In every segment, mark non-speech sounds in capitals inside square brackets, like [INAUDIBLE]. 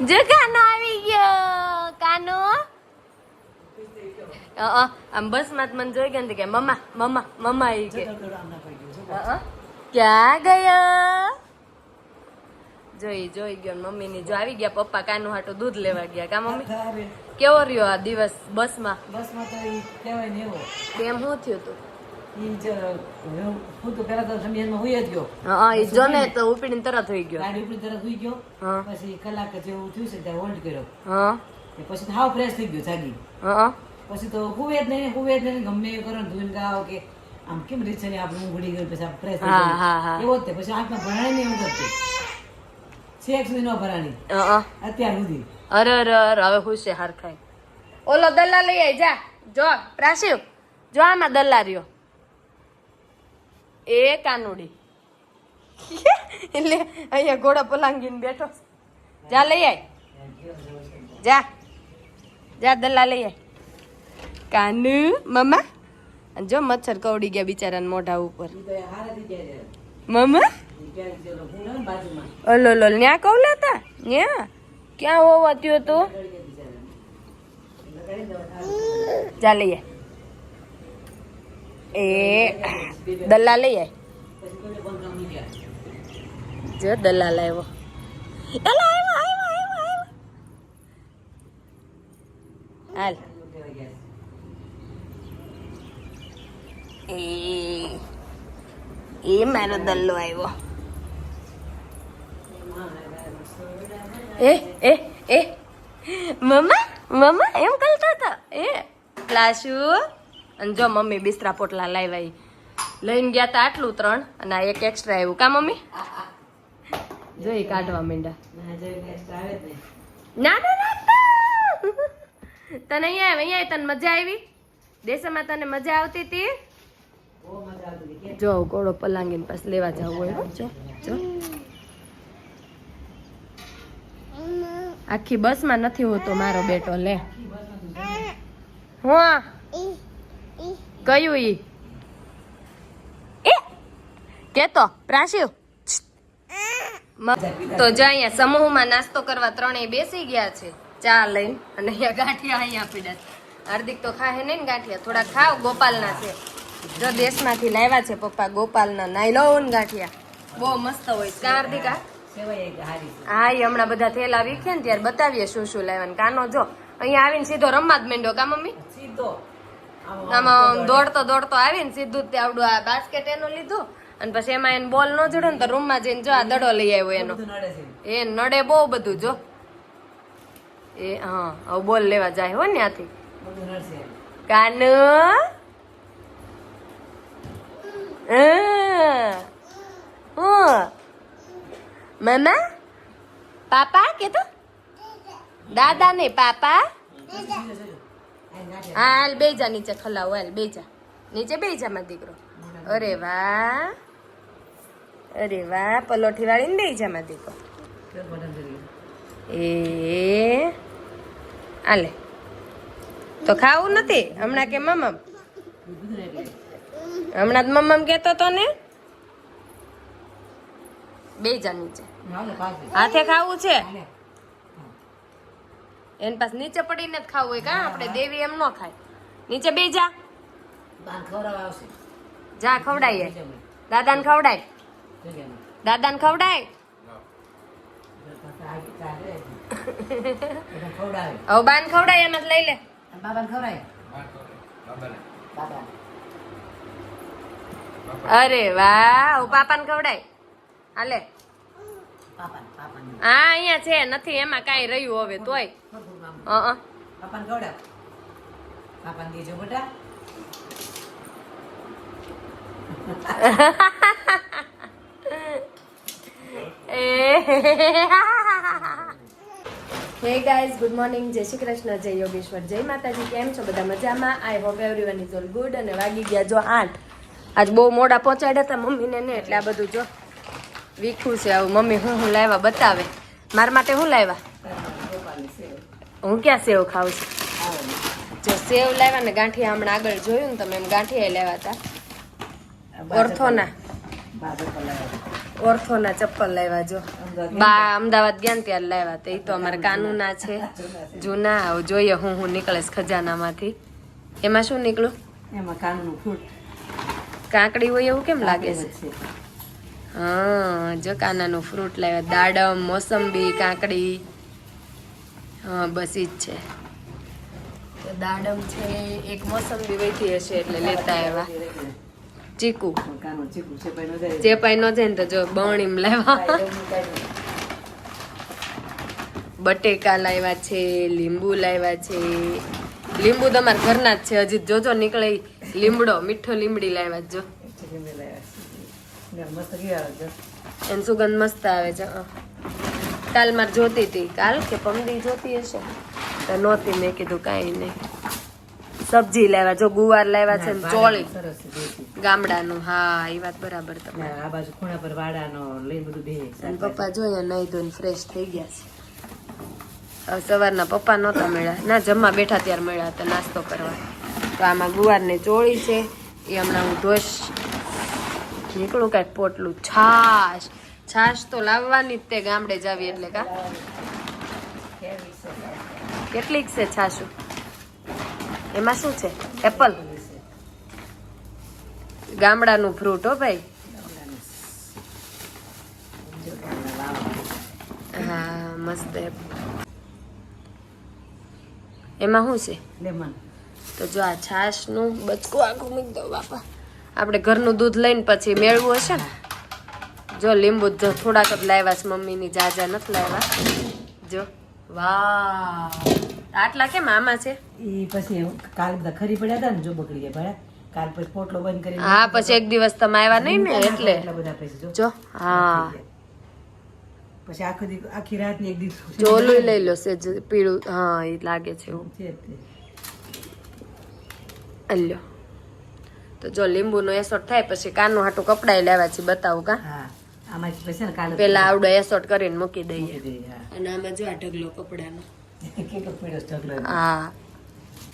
જો કાનો આવી ગયો. કાનો? આમ બસમાં મને જોઈ ગયો કે મમ્મા મમ્મા મમ્મા આવી અ. ક્યાં ગયો? જોઈ જોઈ ગયો મમ્મી ની જો આવી ગયા પપ્પા કાનું હાટું દૂધ લેવા ગયા. કા મમ્મી? કેવો રહ્યો આ દિવસ બસમાં? બસમાં બસમાં તો કેમ શું થયું તું? ઈ જ હું હું તો ઉપડીને તરત થઈ ગયો. ગાડી ઉપરી તરફ ગયો. પછી કલાક જેવું થયું છે ત્યાં હોલ્ડ કર્યો. પછી હાવ ફ્રેશ થઈ ગયો જાગી. પછી તો હુવે જ નહીં હુવે જ નહીં ગમે કરો ને ધોઈને ગાવ કે આમ કેમ રીત છે ને આપણે ઊંઘડી ગઈ પછી ફ્રેશ થઈ હા, હા, હા. ગયું એવો જ તે પછી આંખમાં ભરાણી નહીં ઊંઘ જ છેક સુધી ન ભરાણી અત્યાર સુધી. અરે હવે ખુશ છે હાર ખાય. ઓલો દલ્લા લઈ આય જા. જો પ્રાશિવ જો આમાં દલ્લા રહ્યો. એ કાનુડી. એટલે અહીંયા ઘોડા પલાંગીને બેઠો. જા લઈ આય. જા. જા દલ્લા લઈ આય. કાનુ, મમ્મા. જો મચ્છર કવડી ગયા બિચારાને મોઢા ઉપર. મમ્મા? ઓલો લો ન્યા કહું લેતા ન્યા? ક્યાં હોવા ત્યો તો ગળી ગયા બિચારા. લગાડી દો, હારે. જા લઈએ એ દલ્લા લઈ. જો દલાલ આવ્યો આવ્યો આવ્યો. હાલ. એ એ મારો દલ્લો આવ્યો. એ એ એ. મમ્મા મમ્મા, એમ કરતા હતા. એ, લાશુ. અને જો મમ્મી બિસ્તરા પોટલા લાવ્યા લઈને ગયા તા આટલું ત્રણ અને આ એક એક્સ્ટ્રા આવ્યું કા મમ્મી જોઈ કાઢવા માંડ્યા ના, ને. ના. તને અહીંયા અહીંયા તને મજા આવી દેશમાં તને મજા આવતી હતી. જો ઘોડો પલાંગીને પાસ લેવા જવું હોય. જો જો આખી બસમાં નથી હોતો મારો બેટો લે હું કયું ઈ? એ? કેતો પ્રાશિવ તો જો અહીંયા સમૂહમાં નાસ્તો કરવા ત્રણેય બેસી ગયા છે. ચા લઈને અને અહીંયા ગાંઠિયા અહીંયા પીડા છે. હાર્દિક તો ખાહે નહીં ને ગાંઠિયા. થોડા ખાવ ગોપાલના છે. જો દેશમાંથી લાવ્યા છે પપ્પા, ગોપાલના નાયલોન ગાંઠિયા. બહુ મસ્ત હોય છે. હાર્દિકા. હા? એ હમણાં બધા થેલા વીખે ને ત્યારે બતાવીએ શું શું લાવ્યા કાનો જો. અહીંયા આવીને સીધો રમવા જ માંડ્યો કા મમ્મી? સીધો. આમ દોડતો દોડતો આવીને સીધું તે આવડું આ બાસ્કેટ એનું લીધું અને પછી એમાં એને બોલ ન જોડે ને તો રૂમમાં જઈને જો આ દડો લઈ આવ્યો એનો. એ નડે બહુ બધું જો. એ હા હવે બોલ લેવા જાય હો ને આથી કાન. મામા? પાપા કે તો? દાદા ને પાપા? હાલ બેજા નીચે ખલાવો હાલ બેજા. નીચે બેજા માં દીકરો. અરે વાહ. અરે વાહ પલોઠી વાળીને બેજા માં દીકરો. એ આલે તો ખાવું નથી? હમણાં કે મમ્મ હમણાં જ મમ્મ કેતો તો ને? બેજા નીચે. હાથે ખાવું છે. એન પાસ નીચે પડીને જ ખાવું હોય કા આપણે દેવી એમ ન ખાય. નીચે બે જા. જા ખવડાય દાદા ને દાદાને ખવડાય. દાદાને ખવડાય. [LAUGHS] હવે બાન ખવડાય એમ જ લઈ લે. બાબાને ખવડાવે. અરે વાહ પાપા પાપાને ખવડાય. હાલે. પાપાને, પાપાને. હા અહીંયા છે નથી એમાં કાંઈ રહ્યું હવે તોય. અ. પાપાને ખવડાવ. પાપાને દેજો બેટા. હે ગાઈઝ ગુડ મોર્નિંગ જય શ્રી કૃષ્ણ જય યોગેશ્વર જય માતાજી કેમ છો બધા મજામાં I hope everyone is all good અને વાગી ગયા જો આઠ આજ બહુ મોડા પહોંચાડ્યા હતા મમ્મીને ને એટલે આ બધું જો વીખું છે આવું મમ્મી હું હું લાવ્યા બતાવે મારા માટે હું લાવ્યા. હું ક્યાં સેવ ખાઉં છું? જો સેવ લાવ્યા ને ગાંઠિયા હમણાં આગળ જોયું ને તમે એમ ગાંઠિયા લેવા હતા ઓર્થોના. ઓર્થોના ચપ્પલ લાવ્યા જો. બા અમદાવાદ ગયા ત્યારે લાવ્યા તે. એ તો અમારા કાનૂના છે. જૂના. આવું જોઈએ હું હું નીકળેશ ખજાનામાંથી. એમાં શું નીકળું એમાં કાનૂનું ફ્રૂટ. કાકડી હોય એવું કેમ લાગે છે? છે. હા જો કાનાનું ફ્રૂટ લાવ્યા. દાડમ મોસંબી કાકડી. હા બસ ઈ જ છે. તો દાડમ છે એક મોસંબી વહીથી હશે એટલે લેતા આવ્યા. ચીકુ. કાનું ચીકુ છે પણ ન જાય. જે પાઈ ન જાય ને તો જો બણીમ લાવ્યા. બટેકા લાવ્યા છે લીંબુ લાવ્યા છે. લીંબુ તમારા ઘરના જ છે હજી જોજો નીકળે લીમડો મીઠો લીમડી લાવ્યા જો. એની સુગંધ મસ્ત આવે છે. કાલ મારે જોતી હતી. કાલ કે પમદી જોતી હશે? તો નહોતી. મેં કીધું કાંઈ નહીં. સબ્જી લાવ્યા જો ગુવાર લાવ્યા છે ને ચોળી. ગામડાનું. હા એ વાત બરાબર તમારી. આ બાજુ ખૂણા પર વાડાનો લઈ બધું બે પપ્પા જોઈએ નહીં ધોઈને ફ્રેશ થઈ ગયા છે. સવારના પપ્પા નહોતા મળ્યા. ના જમવા બેઠા ત્યારે મળ્યા હતા નાસ્તો કરવા. તો આમાં ગુવારને ચોળી છે. એ હમણાં હું ધોઈશ. નીકળું કાંઈક પોટલું છાશ. છાશ તો લાવવાની જ તે ગામડે જાવી એટલે કા? કેટલીક છે છાશું? એમાં શું છે? એપલ? ગામડાનું ફ્રૂટ હો ભાઈ. હા મસ્ત એમાં શું છે? લેમન. તો જો આ છાશનું બચકું આખું મૂકી દો બાપા. આપણે ઘરનું દૂધ લઈને પછી મેળવું હશે ને? જો લીંબુ જો થોડાક જ લાવ્યા છે મમ્મીની જાજા નથી લાવ્યા. જો. વાહ આટલા કેમ આમાં છે? એ પછી કાલ બધા ખરી પડ્યા હતા ને જો બગડી ગયા ભરા કાલ પછી પોટલો બંધ કરી હા પછી એક દિવસ તમે આવ્યા નહીં ને એટલે. એટલા બધા પછી જો. હા. પછી આખો દી આખી રાત ને એક દિવસ જો લઈ લો સેજ પીળું હા એ લાગે છે એવું. અલ્યો. તો જો લીંબુનો એસોટ થાય પછી કાનું હાટું કપડાય લેવા છે બતાવું કા? આમાં કાલે પેલા આવડો એસોટ કરીને મૂકી દઈએ. અને આમાં જો આ ઢગલો કપડાનો. કેટલો પીળો ઢગલો હા.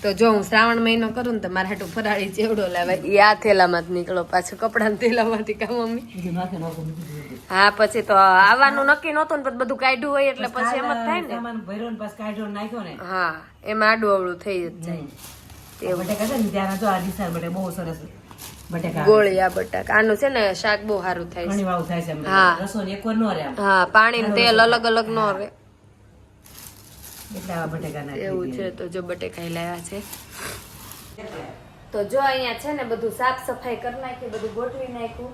તો જો હું શ્રાવણ મહિનો કરું ને તો મારા હાટું ફરાળી ચેવડો લાવે એ આ થેલામાં જ નીકળો પાછો કપડાના થેલામાંથી કા મમ્મી. હા પછી તો આવવાનું નક્કી નહોતું ને બધું કાઢ્યું હોય એટલે પછી એમ જ થાય ને. ભર્યો ને પાછો કાઢ્યો નાખ્યો ને. હા એમાં આડું અવળું થઈ જ જાય. તે છે ને ત્યાં તો આ દિશા બહુ સરસ. ગોળિયા બટાકા. આનું છે ને શાક બહુ સારું થાય છે. વાવ થાય છે હા. નો રહે હા પાણી ને તેલ અલગ અલગ નો રહે. એટલે બટેકા નાખી એવું છે તો જો બટેકા લાવ્યા છે. તો જો અહીંયા છે ને બધું સાફ સફાઈ કરી નાખી બધું ગોઠવી નાખ્યું.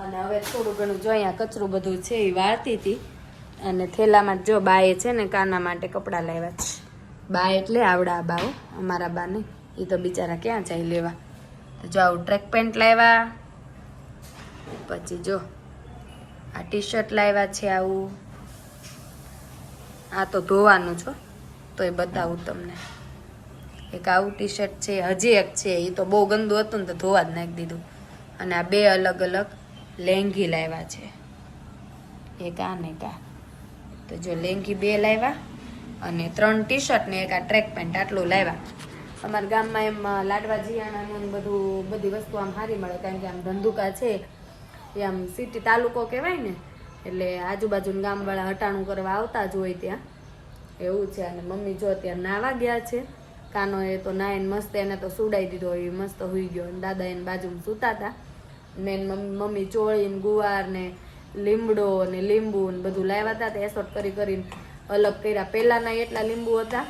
અને હવે થોડું ઘણું જો અહીંયા કચરું બધું છે એ વાળતી હતી. અને થેલામાં જો બાએ છે ને કાના માટે કપડાં લાવ્યા છે. બા એટલે આવડા બાઓ અમારા બા નહીં એ તો બિચારા ક્યાં જાય લેવા. તો જો આવું ટ્રેક પેન્ટ લાવ્યા. પછી જો, આ ટી શર્ટ લાવ્યા છે આવું. આ તો ધોવાનું છો તો એ બતાવું તમને. એક આવું ટી શર્ટ છે, હજી એક છે એ તો બહુ ગંદુ હતું ને તો ધોવા જ નાખી દીધું. અને આ બે અલગ અલગ લેંઘી લાવ્યા છે. એક આ ને આ. તો જો લેંઘી બે લાવ્યા અને ત્રણ ટી શર્ટ ને એક આ ટ્રેક પેન્ટ આટલું લાવ્યા. અમારા ગામમાં એમ લાડવા, જીયાણાનું બધું, બધી વસ્તુ આમ સારી મળે, કારણ કે આમ ધંધુકા છે, એ આમ સિટી તાલુકો કહેવાય ને, એટલે આજુબાજુના ગામવાળા હટાણું કરવા આવતા જ હોય ત્યાં. એવું છે, અને મમ્મી જો ત્યાં નાવા ગયા છે, કાનો એ તો નાઈને મસ્ત એને તો સુડાઈ દીધો, એ મસ્ત હોઈ ગયો, અને દાદા એને બાજુમાં સૂતા હતા. ને મમ્મી મમ્મી ચોળી ગુવાર ને લીમડો ને લીંબુ ને બધું લાવ્યા હતા, તે એસોટ કરી કરીને અલગ કર્યા. પહેલાંના એટલા લીંબુ હતા,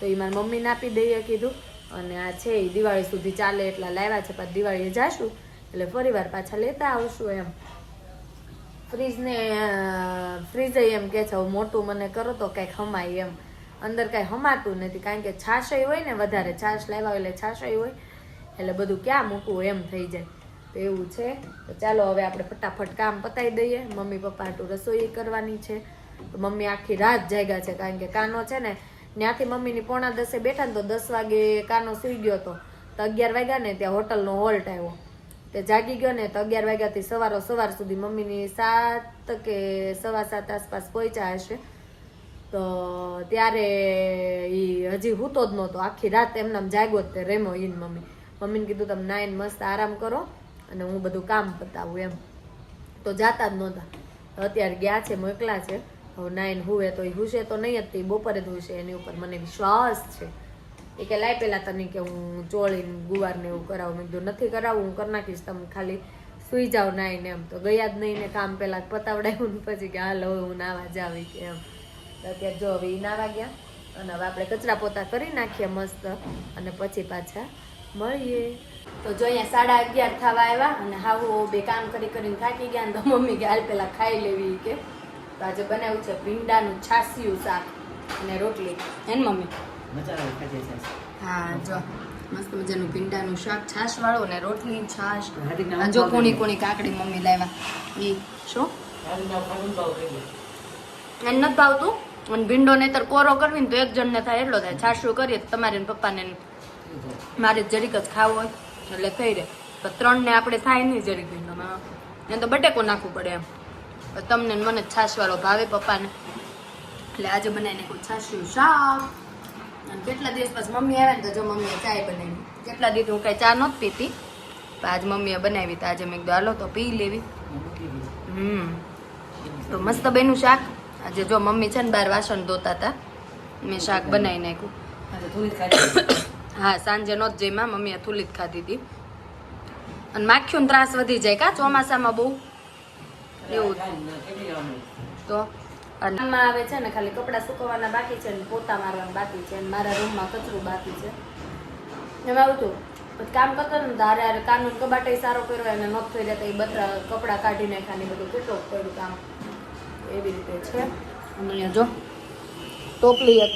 તો એ મારી મમ્મીને આપી દઈએ કીધું. અને આ છે એ દિવાળી સુધી ચાલે એટલા લાવ્યા છે પણ દિવાળીએ જાશું. એટલે ફરીવાર પાછા લેતા આવશું એમ. ફ્રીજને ફ્રીજે એમ કે છે, "હવે મોટું મને કરો તો કંઈક હમાય એમ. અંદર કાંઈ હમાતું નથી, કારણ કે છાશય હોય ને, વધારે છાશ લાવ્યા એટલે છાશય હોય. એટલે બધું ક્યાં મૂકવું એમ થઈ જાય. તો એવું છે. તો ચાલો હવે આપણે ફટાફટ કામ પતાવી દઈએ. મમ્મી પપ્પા હાટું રસોઈ કરવાની છે. મમ્મી આખી રાત જાગ્યા છે, કારણ કે કાનો છે ને ત્યાંથી મમ્મીની પોણા દસે બેઠા ને તો દસ વાગે કાનો સૂઈ ગયો હતો તો અગિયાર વાગ્યા ને ત્યાં હોટલનો હોલ્ટ આવ્યો. તે જાગી ગયો ને તો અગિયાર વાગ્યાથી સવારો સવાર સુધી મમ્મીની સાત કે સવા સાત આસપાસ પહોંચ્યા હશે. તો ત્યારે એ હજી હૂતો જ નહોતો. આખી રાત એમનામ જાગ્યો જ તે રેમો ઈન મમ્મી. મમ્મીને કીધું તમે નાઈન મસ્ત આરામ કરો અને હું બધું કામ પતાવું એમ. તો જાતા જ નહોતા. અત્યારે ગયા છે, મોકલા છે. હવે નાઈન હુવે તો એ હુશે તો નહીં જ બપોરે જ હુશે, એની ઉપર મને વિશ્વાસ છે. એ કે લાય પેલા તને કે હું ચોળીને ગુવારને એવું કરાવું. મેં કીધું, નથી કરાવું, હું કરી નાખીશ તમે ખાલી સુઈ જાઓ નાઈને એમ. તો ગયા જ નહીં ને કામ પેલા પતાવડાવ્યું પછી કે, હાલ હવે હું નાવા જાવી કે એમ. અત્યારે જો હવે એ નાવા ગયા અને હવે આપણે કચરા પોતા કરી નાખીએ મસ્ત અને પછી પાછા મળીએ. તો જો અહીંયા સાડા અગિયાર થવા આવ્યા અને હાવું બે કામ કરી કરીને થાકી ગયા ને તો મમ્મી કે, હાલ પેલા ખાઈ લેવી કે. તો આજે બનાવ્યું છે ભીંડાનું છાસિયું શાક અને રોટલી. હે ને મમ્મી હા જો. મસ્ત મજાનું ભીંડાનું શાક છાશ. વાળું ને રોટલી છાશ જો કોણી કોણી કાકડી મમ્મી લાવ્યા. એ શું. એને નથી ભાવતું? અને ભીંડો નહીતર કોરો કરવી ને તો એક જણને થાય એટલો થાય. છાશું કરીએ તો તમારે પપ્પાને ને મારે જરીક જ ખાવું હોય. એટલે થઈ રહે. તો ત્રણને આપણે થાય નહીં જરીક ભીંડોમાં. એને તો બટેકો નાખવું પડે એમ. તમને મને છાશવાળો ભાવે પપ્પાને. એટલે આજે બનાવીને કોઈ છાશ્યું શાક. અને કેટલા દિવસ પછી મમ્મી આવ્યા ને તો જો મમ્મીએ ચાય બનાવી. કેટલા દિવસ હું કાંઈ ચા નહોતી પીતી તો આજ મમ્મીએ બનાવી તો આજે મેં હાલો તો પી લેવી. હમ. તો મસ્ત બેનું શાક. આજે જો મમ્મી છે ને બાર વાસણ ધોતા હતા મેં શાક બનાવી નાખ્યું. હા સાંજે નહોત જઈમાં મમ્મીએ થૂલી જ ખાધી હતી. અને માખ્યું ત્રાસ વધી જાય. કા ચોમાસામાં બહુ? એવું તો આમાં આવે છે ને, ખાલી કપડાં સુકવવાના બાકી છે ને, પોતા મારવાના બાકી છે અને મારા રૂમમાં કચરું બાકી છે. એમાં આવું હતું પછી કામ કરતો ને તારે હારે કાનૂન કબાટે સારો કર્યો એને નોત થઈ રહ્યા એ બધા કપડાં કાઢી નાખ્યા ને બધું કેટલો કર્યું કામ. એવી રીતે છે. અહીંયા જો, ટોપલી એક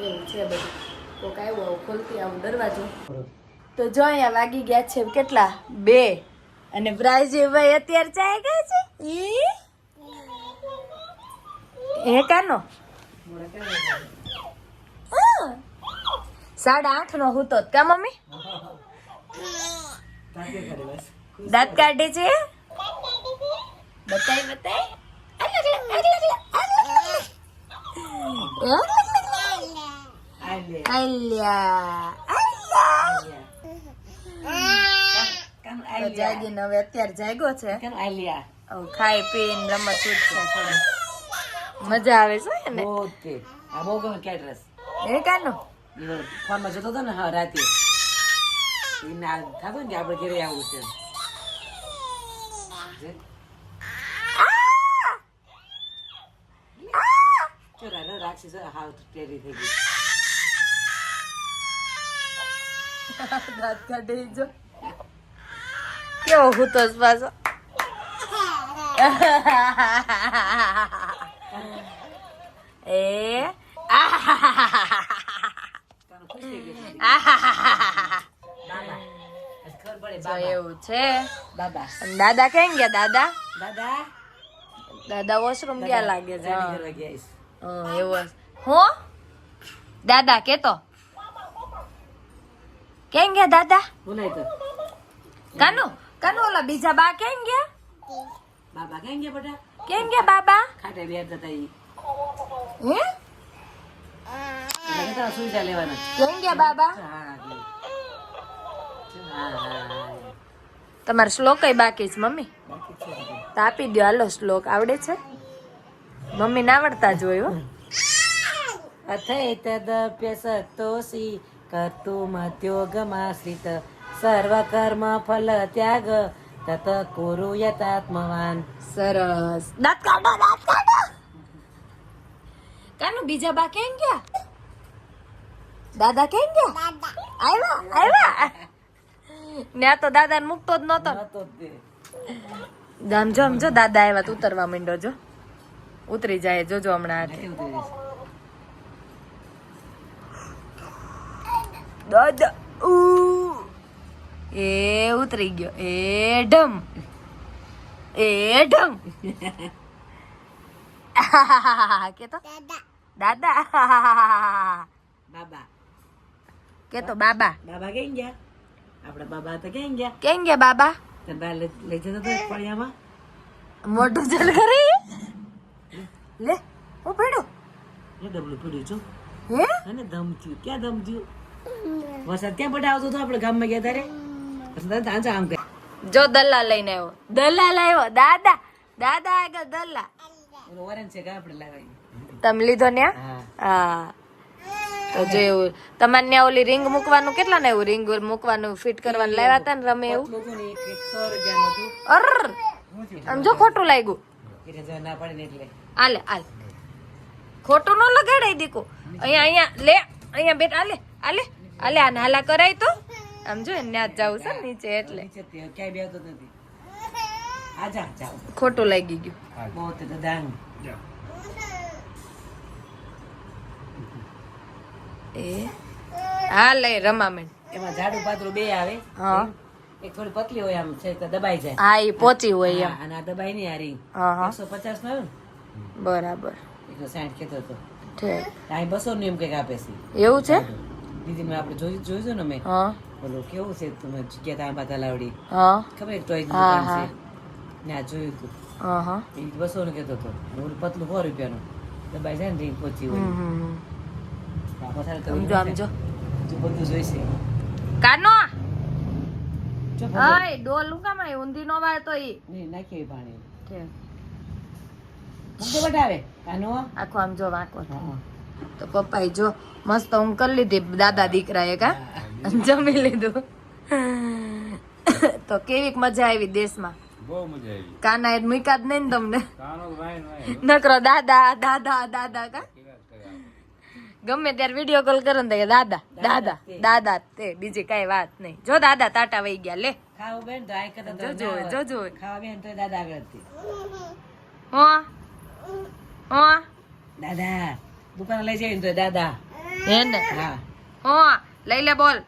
એવું છે બધું. કોક આવ્યું આવું ખોલતી આવું દરવાજો. તો જો અહીંયા વાગી ગયા છે કેટલા? બે. અને બ્રાઈઝભાઈ અત્યારે ચાય ગયા છે? ઈ? એ કાનો? સાડા આઠ નો હું જ કા મમ્મી. દાંત કાઢે છે? બતાય બતાય. અલ્યા અલ્યા તો આલિયા. હવે અત્યારે જાગ્યો છે ખાઈ પીને રમત છે મજા આવે છે ને. આ બહુ ગમે કેટરસ. એ કાનો ફોનમાં જોતો હતો ને હા રાતે ના થતો ને કે આપણે ઘરે આવું છે હાલો, રાખી છે. હાવ ટેરી થઈ ગઈ. [LAUGHS] દાંત કાઢી જો કેવો હૂતો પાછો એ. એવું છે. દાદા કેમ ગયા દાદા દાદા દાદા વોશરૂમ ગયા લાગે છે એવું હું દાદા કેતો કેમ ગયા દાદા કાનુ કાનુ ઓલા બીજા બા કેમ ગયા? બાબા ક્યાં ગયા બેટા? કેમ ગયા બાબા? ખાટે બેર જતા ઈ. હે? બેટા સુઈ જા લેવાના કેમ ગયા બાબા? તમારે શ્લોક બાકી છે મમ્મી. તો આપી દો હાલો શ્લોક. આવડે છે? મમ્મી ના આવડતા જોયું સતોષી કર્તુમદ્યોગમાશ્રિત સર્વ કર્મ ફલ ત્યાગ. તત કુરુ યતાત્મવાન. સરસ. દાંત કાઢો દાંત કાઢો. કાનુ બીજા બા કેમ ગયા? દાદા કેમ ગયા? આવ્યા આવ્યા. ને આ તો દાદાને મૂકતો જ નતો નતો તે. જો જો દાદા આવ્યા તો ઉતરવા માંડો જો. ઉતરી જાય જોજો હમણાં દાદા ઉ. એ ઉતરી ગયો. એ ઢમ. એ ઢમ. [LAUGHS] કે દાદા. [LAUGHS] બાબા. કેતો બાબા. બાબા ક્યાં ગયા? આપડા બાબા તો કેમ ગયા? કેમ ગયા બાબા? તને લઈ જતો તો ફળિયામાં મોટું જલ કરી. લે ઓ પડ્યો એ ડબલું પડ્યું છું. હે? અને દમ થયું ક્યાં દમ થયું વરસાદ ક્યાં પડે આવતો હતો? આપણે ગામમાં ગયા ત્યારે જો દલ્લા લઈને આવ્યો દલ્લા લાવ્યો. દાદા દાદા આગળ દલ્લા. તમે લીધો ને હા. તો જો એવું તમારે ત્યાં ઓલી રિંગ મૂકવાનું કેટલા ને એવું રિંગ મૂકવાનું ફિટ કરવાનું લાવ્યા હતા ને રમે એવું? અર આમ જો ખોટું લાગ્યું. આલે આલે. ખોટું ન લગાડાય દીકુ. અહીંયા અહીંયા લે અહીંયા બેટા આલે આલે આલે આ નાલા કરાય તો. આમ જો ત્યાં જ જાવું છે ને નીચે એટલે. નીચે ક્યાંય બેહતો નથી. આજા જાઓ ખોટું લાગી ગયું. બહુ તે દાન એ? હા લઈ મેં. એમાં ઝાડુ પાતળું બે આવે. હા. એક થોડી પતલી હોય આમ છે તો દબાઈ જાય. હા એ પહોંચી હોય એમ. અને આ દબાઈ નહીં હારી. એકસો પચાસ નો બરાબર. એકસો સાઠ કેતો હતો. ઠીક. અહીં બસો નું એમ કંઈક આપે છે. એવું છે? દીદી મેં આપણે જોયું જોયું છે ને મેં હા. બોલો કેવું છે તમે જગ્યા ત્યાં બાતા લાવડી હા. ખબર ટોય દુકાન છે. ને આ જોયું હતું હા હા. એ બસો નું કેતો હતો. પતલું સો રૂપિયાનું. દબાઈ જાય ને ring પહોંચી હોય. આ પથારી આમ જો જો બધું જોઈશે. કાનો? જો હાય ડોલ કામ આવી ઊંધી નો વાર તો ઈ. નહીં નાખી પાણી. બટાવે કાનો? આખો આમ જો વાંકો. હા. તો પપ્પાએ જો મસ્ત અંકલ કરી લીધી દાદા દીકરાએ કા? જમી લીધું. તો કેવીક મજા આવી દેશમાં? બહુ મજા આવી. કાના એ મૂકા જ નહીં ને તમને? નકરો દાદા દાદા દાદા કા? ગમે ત્યારે વીડિયો કોલ કરો ને દાદા દાદા દાદા તે. બીજી કઈ વાત નહીં જો દાદા તાટા વહી ગયા લે. ખાવ બેન તો આઈ કરતા જોજો. જોજો ખાવા બેન તો દાદા આગળ હતી. હો? હો? દાદા દુકાન લઈ જાય ને તો દાદા. હે ને હા. હો લઈ લે બોલ.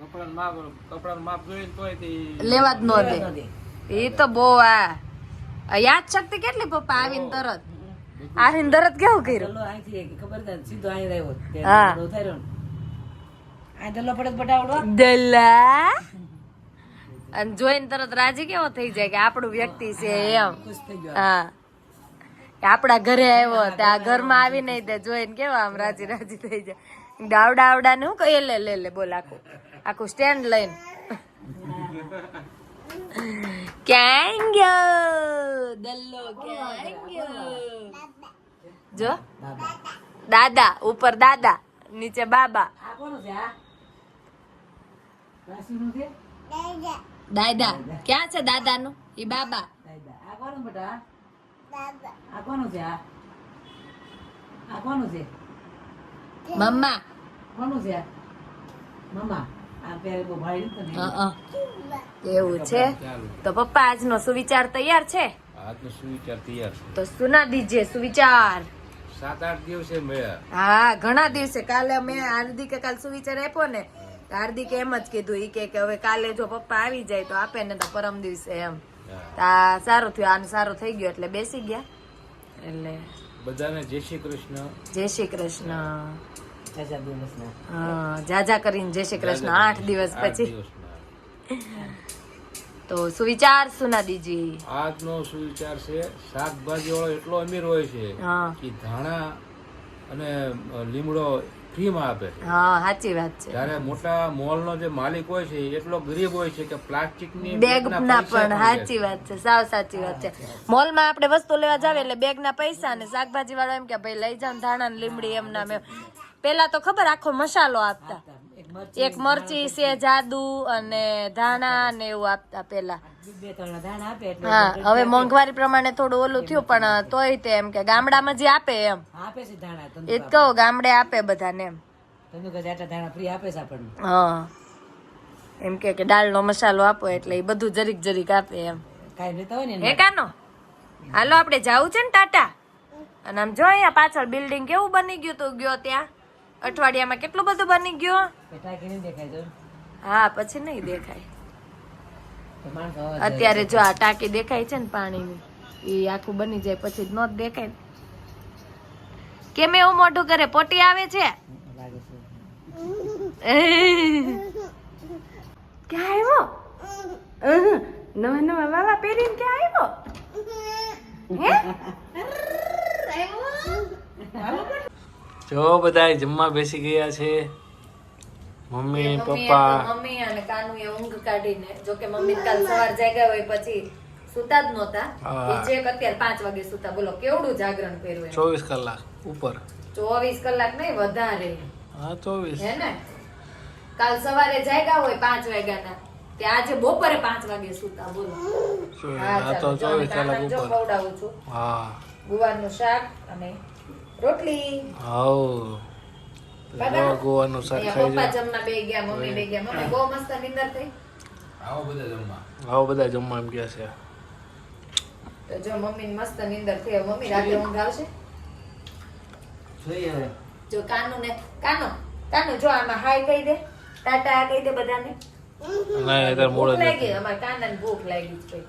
કપડાનું માપ કપડાનું માપ જોઈને તોય તે લેવા જ ન દે. એ તો બહુ આ આ યાદ શક્તિ કેટલી પપ્પા આવીને તરત? આવીને તરત કેવું કર્યું? ખબર સીધો અહીં રહ્યો હા. અહીં ડલ્લો પડે બટાવડો. દલા અને જોઈને તરત રાજી કેવો થઈ જાય કે આપણું વ્યક્તિ છે એમ. ખુશ થઈ ગયો. હા. આપણા ઘરે આવ્યો તે આ ઘરમાં આવી નહીં તે જોઈને કેવા આમ રાજી રાજી થઈ જાય. ડાવડા આવડા ને હું કહીએ લે લે લે બોલ આખું આખું સ્ટેન્ડ લઈને. ક્યાં ગયો? દલ્લો ક્યાં ગયો? જો? દાદા ઉપર દાદા નીચે બાબા. દાદા ક્યાં છે દાદાનું? ઈ બાબા. દાદા. આ કોનું બેટા? આ કોનું છે આ આ કોનું છે મમ્મા કોનું છે મમ્મા. એવું છે તો પપ્પા આજનો સુવિચાર તૈયાર છે આજનો સુવિચાર તૈયાર છે તો સુના દીજે સુવિચાર સાત આઠ દિવસે મળ્યા હા ઘણા દિવસે કાલે મેં હાર્દિકે કાલ સુવિચાર આપ્યો ને હાર્દિકે એમ જ કીધું ઈ કે હવે કાલે જો પપ્પા આવી જાય તો આપે ને તો પરમ દિવસે એમ. તો આ સારું થયું આને સારું થઈ ગયું એટલે બેસી ગયા. એટલે બધાને જય શ્રી કૃષ્ણ. જય શ્રી કૃષ્ણ. જાજા હા જાજા કરીને જય શ્રી કૃષ્ણ. આઠ દિવસ પછી. તો સુવિચાર સુના દીજી. આજનો સુવિચાર છે શાકભાજી વાળો એટલો અમીર હોય છે કે ધાણા અને લીમડો ફ્રીમાં આપે છે. હા સાચી વાત છે. ત્યારે મોટા મોલનો જે માલિક હોય છે એટલો ગરીબ હોય છે કે પ્લાસ્ટિકની બેગ બેગના ના પણ સાચી વાત છે સાવ સાચી વાત છે. મોલમાં આપણે વસ્તુ લેવા જાવ એટલે બેગ ના પૈસા ને શાકભાજી વાળો એમ કે ભાઈ લઈ જાવ ધાણા ને લીમડી એમ નામ એમ. પેલા તો ખબર આખો મસાલો આપતા. એક મરચી છે જાદુ અને ધાણા ને એવું આપતા પેલા હા હવે મોંઘવારી પ્રમાણે થોડું ઓલું થયું પણ તોય તે એમ કે ગામડામાં જે આપે એમ. આપે છે ધાણા એ જ કહો ગામડે આપે બધાને એમ. ધાણા ફ્રી આપે છે આપણને. હા. એમ કે કે દાળનો મસાલો આપો એટલે એ બધું જરીક જરીક આપે એમ. કાઈ લેતા હોય ને કાનો? હાલો આપણે જાવું છે ને ટાટા. અને આમ જો અહીંયા પાછળ બિલ્ડિંગ કેવું બની ગયું તું ગયો ત્યાં? અઠવાડિયામાં કેટલું બધું બની ગયું? હા પછી નહીં દેખાય. અત્યારે જો આ ટાંકી દેખાય છે ને પાણીની એ આખું બની જાય પછી જ નો જ દેખાય કેમ એવું મોઢું કરે? પોટી આવે છે? [LAUGHS] ક્યાં આવ્યો? નવા નવા વાવા પહેરીને ક્યાં આવ્યો? [LAUGHS] હે? [LAUGHS] જો બધા જમવા બેસી ગયા છે. Mummy papa. મમ્મી અને કાનુ એ ઊંઘ કાઢીને જો કે મમ્મી કાલ સવાર જાગ્યા હોય પછી સુતા જ નહોતા. જે અત્યારે પાંચ વાગે સુતા. બોલો કેવડું જાગરણ કર્યું ચોવીસ કલાક ઉપર. ચોવીસ કલાક નહીં વધારે. હા ચોવીસ. હે ને? કાલ સવારે જાગ્યા હોય પાંચ વાગ્યાના તે આજે બપોરે પાંચ વાગે સુતા બોલો. હા તો ચોવીસ કલાક ઉપર. છું. હા. ગુવારનું શાક અને રોટલી. હાઉ? ગોવાનું શાક ખાઈ પપ્પા જાય જમવા બે ગયા મમ્મી બે ગયા. મમ્મી બહુ મસ્ત નિંદર થઈ. આવો બધા જમવા. આવો બધા જમવા એમ કે છે. તો જો મમ્મી મસ્ત નિંદર થઈ. મમ્મી રાતે ઊંઘ આવશે? જોઈએ જો કાનુ ને કાનો કાનો જો આમાં હાય કહી દે. ટાટા કહી દે બધાને. ના તાર મોડો લાગી અમાર કાનન ભૂખ લાગી છે.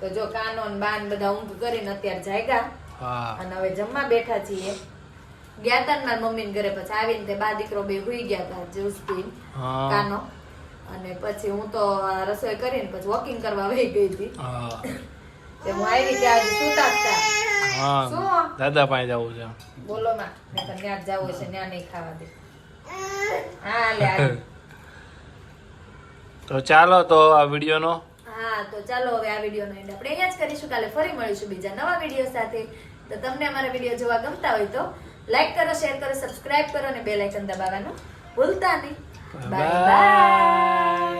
તો જો કાનો ને બાન બધા ઊંઘ કરીને અત્યારે જાગ્યા. અને હવે જમવા બેઠા છીએ. ગયા તા મારા મમ્મી ઘરે પછી આવીને તે બા દીકરો બે હુઈ ગયા હતા જ્યુસ પીને કાનો. અને પછી હું તો રસોઈ કરીને પછી વોકિંગ કરવા વહી ગઈ હતી. તે હું આવી ત્યાં આજે સુતા હતા શું? દાદા પાસે જવું છે. બોલો માં જવું જાવું છે ત્યાં નહીં ખાવા દે. હા લે તો ચાલો તો આ વિડીયોનો. હા તો ચાલો હવે આ વિડીયોનો એન્ડ આપણે અહીંયા જ કરીશું કાલે ફરી મળીશું બીજા નવા વીડિયો સાથે. તો તમને અમારા વીડિયો જોવા ગમતા હોય તો લાઈક કરો શેર કરો સબસ્ક્રાઇબ કરો અને બેલ આઇકન દબાવવાનું ભૂલતા નહીં. Bye bye